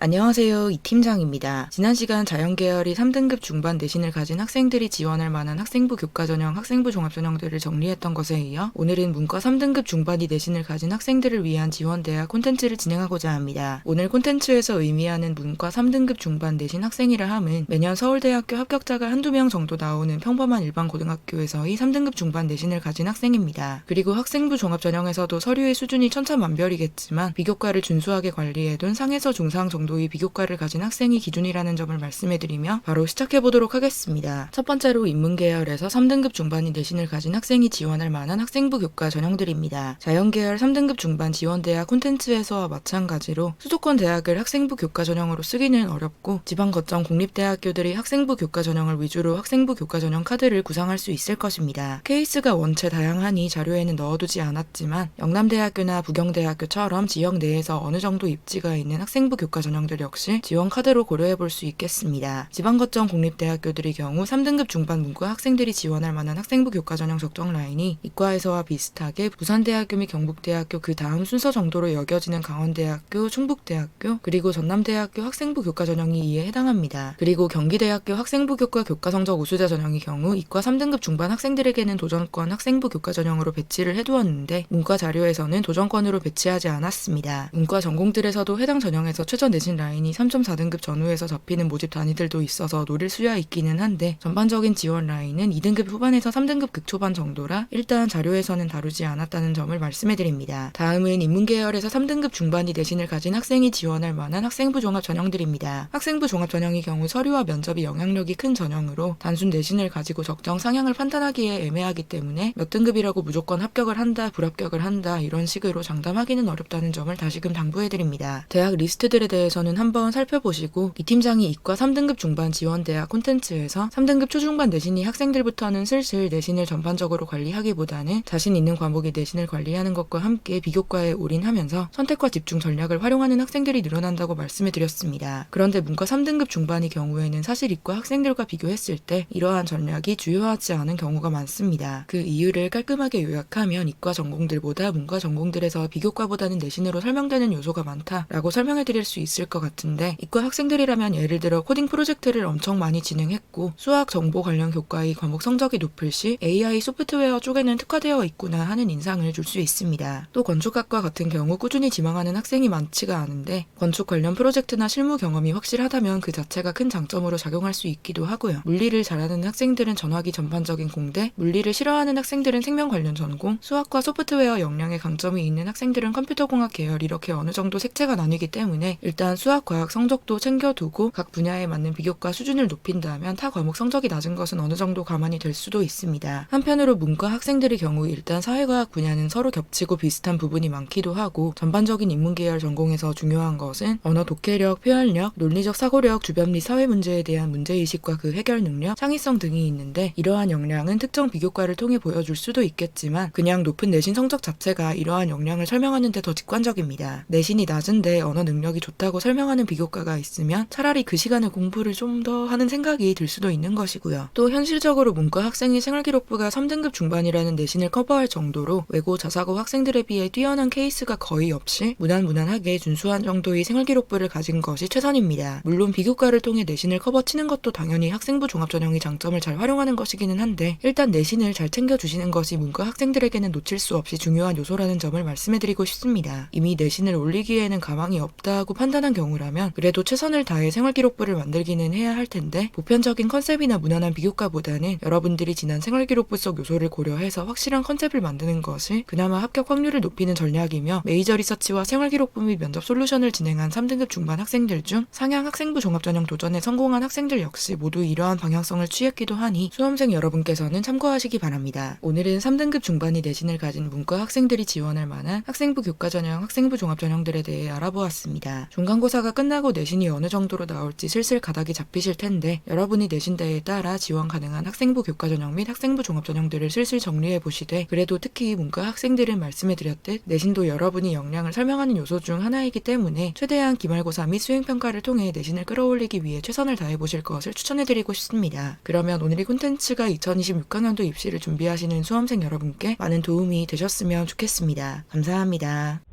안녕하세요. 이 팀장입니다. 지난 시간 자연계열이 3등급 중반 내신을 가진 학생들이 지원할 만한 학생부 교과전형, 학생부 종합전형들을 정리했던 것에 이어 오늘은 문과 3등급 중반이 내신을 가진 학생들을 위한 지원대학 콘텐츠를 진행하고자 합니다. 오늘 콘텐츠에서 의미하는 문과 3등급 중반 내신 학생이라 함은 매년 서울대학교 합격자가 한두 명 정도 나오는 평범한 일반 고등학교에서의 3등급 중반 내신을 가진 학생입니다. 그리고 학생부 종합전형에서도 서류의 수준이 천차만별이겠지만 비교과를 준수하게 관리해둔 상에서 중상 정도 의 비교과를 가진 학생이 기준이라는 점을 말씀해드리며 바로 시작해보도록 하겠습니다. 첫 번째로 인문계열에서 3등급 중반이 내신을 가진 학생이 지원할 만한 학생부 교과 전형들입니다. 자연계열 3등급 중반 지원대학 콘텐츠에서와 마찬가지로 수도권 대학을 학생부 교과 전형으로 쓰기는 어렵고 지방 거점 공립대학교들이 학생부 교과 전형을 위주로 학생부 교과 전형 카드를 구상할 수 있을 것입니다. 케이스가 원체 다양하니 자료에는 넣어두지 않았지만 영남대학교나 부경대학교처럼 지역 내에서 어느 정도 입지가 있는 학생부 교과 전형 들 역시 지원 카드로 고려해 볼 수 있겠습니다. 지방 거점 공립대학교들의 경우 3등급 중반 문과 학생들이 지원할 만한 학생부 교과 전형 적정 라인이 이과에서와 비슷하게 부산대학교 및 경북대학교 그 다음 순서 정도로 여겨지는 강원대학교, 충북대학교, 그리고 전남대학교 학생부 교과 전형이 이에 해당합니다. 그리고 경기대학교 학생부 교과 교과 성적 우수자 전형의 경우 이과 3등급 중반 학생들에게는 도전권 학생부 교과 전형으로 배치를 해두었는데 문과 자료에서는 도전권으로 배치하지 않았습니다. 문과 전공들에서도 해당 전형에서 최저 내신 라인이 3.4등급 전후에서 잡히는 모집 단위들도 있어서 노릴 수야 있기는 한데 전반적인 지원 라인은 2등급 후반에서 3등급 극초반 정도라 일단 자료에서는 다루지 않았다는 점을 말씀해드립니다. 다음은 인문계열에서 3등급 중반이 내신을 가진 학생이 지원할 만한 학생부 종합 전형들입니다. 학생부 종합 전형의 경우 서류와 면접이 영향력이 큰 전형으로 단순 내신을 가지고 적정 상향을 판단하기에 애매하기 때문에 몇 등급이라고 무조건 합격을 한다, 불합격을 한다 이런 식으로 장담하기는 어렵다는 점을 다시금 당부해드립니다. 대학 리스트들에 대해서 는 한번 살펴보시고 이 팀장이 이과 3등급 중반 지원 대학 콘텐츠에서 3등급 초중반 내신이 학생들부터는 슬슬 내신을 전반적으로 관리하기보다는 자신 있는 과목의 내신을 관리하는 것과 함께 비교과에 올인하면서 선택과 집중 전략을 활용하는 학생들이 늘어난다고 말씀해 드렸습니다. 그런데 문과 3등급 중반의 경우에는 사실 이과 학생들과 비교했을 때 이러한 전략이 주요하지 않은 경우가 많습니다. 그 이유를 깔끔하게 요약하면 이과 전공들보다 문과 전공들에서 비교과보다는 내신으로 설명되는 요소가 많다라고 설명해 드릴 수 있을 것 같은데 이과 학생들이라면 예를 들어 코딩 프로젝트를 엄청 많이 진행했고 수학 정보 관련 교과의 과목 성적이 높을 시 AI 소프트웨어 쪽에는 특화되어 있구나 하는 인상을 줄 수 있습니다. 또 건축학과 같은 경우 꾸준히 지망하는 학생이 많지가 않은데 건축 관련 프로젝트나 실무 경험이 확실하다면 그 자체가 큰 장점으로 작용할 수 있기도 하고요. 물리를 잘하는 학생들은 전화기 전반적인 공대, 물리를 싫어하는 학생들은 생명 관련 전공, 수학과 소프트웨어 역량에 강점이 있는 학생들은 컴퓨터공학 계열 이렇게 어느 정도 색채가 나뉘기 때문에 일단 수학, 과학 성적도 챙겨두고 각 분야에 맞는 비교과 수준을 높인다면 타 과목 성적이 낮은 것은 어느 정도 가만히 될 수도 있습니다. 한편으로 문과 학생들의 경우 일단 사회과학 분야는 서로 겹치고 비슷한 부분이 많기도 하고 전반적인 인문계열 전공에서 중요한 것은 언어 독해력, 표현력, 논리적 사고력, 주변 및 사회 문제에 대한 문제의식과 그 해결 능력, 창의성 등이 있는데 이러한 역량은 특정 비교과를 통해 보여줄 수도 있겠지만 그냥 높은 내신 성적 자체가 이러한 역량을 설명하는 데 더 직관적입니다. 내신이 낮은데 언어 능력이 좋다고 설명하는 비교과가 있으면 차라리 그 시간에 공부를 좀 더 하는 생각이 들 수도 있는 것이고요. 또 현실적으로 문과 학생의 생활기록부가 3등급 중반이라는 내신을 커버할 정도로 외고 자사고 학생들에 비해 뛰어난 케이스가 거의 없이 무난무난하게 준수한 정도의 생활기록부를 가진 것이 최선입니다. 물론 비교과를 통해 내신을 커버치는 것도 당연히 학생부 종합전형의 장점을 잘 활용하는 것이기는 한데 일단 내신을 잘 챙겨주시는 것이 문과 학생들에게는 놓칠 수 없이 중요한 요소라는 점을 말씀해드리고 싶습니다. 이미 내신을 올리기에는 가망이 없다고 판단한 경우라면 그래도 최선을 다해 생활기록부를 만들기는 해야 할 텐데 보편적인 컨셉이나 무난한 비교과보다는 여러분들이 지난 생활기록부 속 요소를 고려해서 확실한 컨셉을 만드는 것이 그나마 합격 확률을 높이는 전략이며 메이저 리서치와 생활기록부 및 면접 솔루션을 진행한 3등급 중반 학생들 중 상향 학생부 종합전형 도전에 성공한 학생들 역시 모두 이러한 방향성을 취했기도 하니 수험생 여러분께서는 참고하시기 바랍니다. 오늘은 3등급 중반이 내신을 가진 문과 학생들이 지원할 만한 학생부 교과전형, 학생부 종합전형들에 대해 알아보았습니다. 중간 고사가 끝나고 내신이 어느 정도로 나올지 슬슬 가닥이 잡히실 텐데 여러분이 내신대에 따라 지원 가능한 학생부 교과 전형 및 학생부 종합 전형들을 슬슬 정리해 보시되 그래도 특히 문과 학생들은 말씀해 드렸듯 내신도 여러분이 역량을 설명하는 요소 중 하나이기 때문에 최대한 기말고사 및 수행평가를 통해 내신을 끌어올리기 위해 최선을 다해 보실 것을 추천해 드리고 싶습니다. 그러면 오늘의 콘텐츠가 2026학년도 입시를 준비하시는 수험생 여러분께 많은 도움이 되셨으면 좋겠습니다. 감사합니다.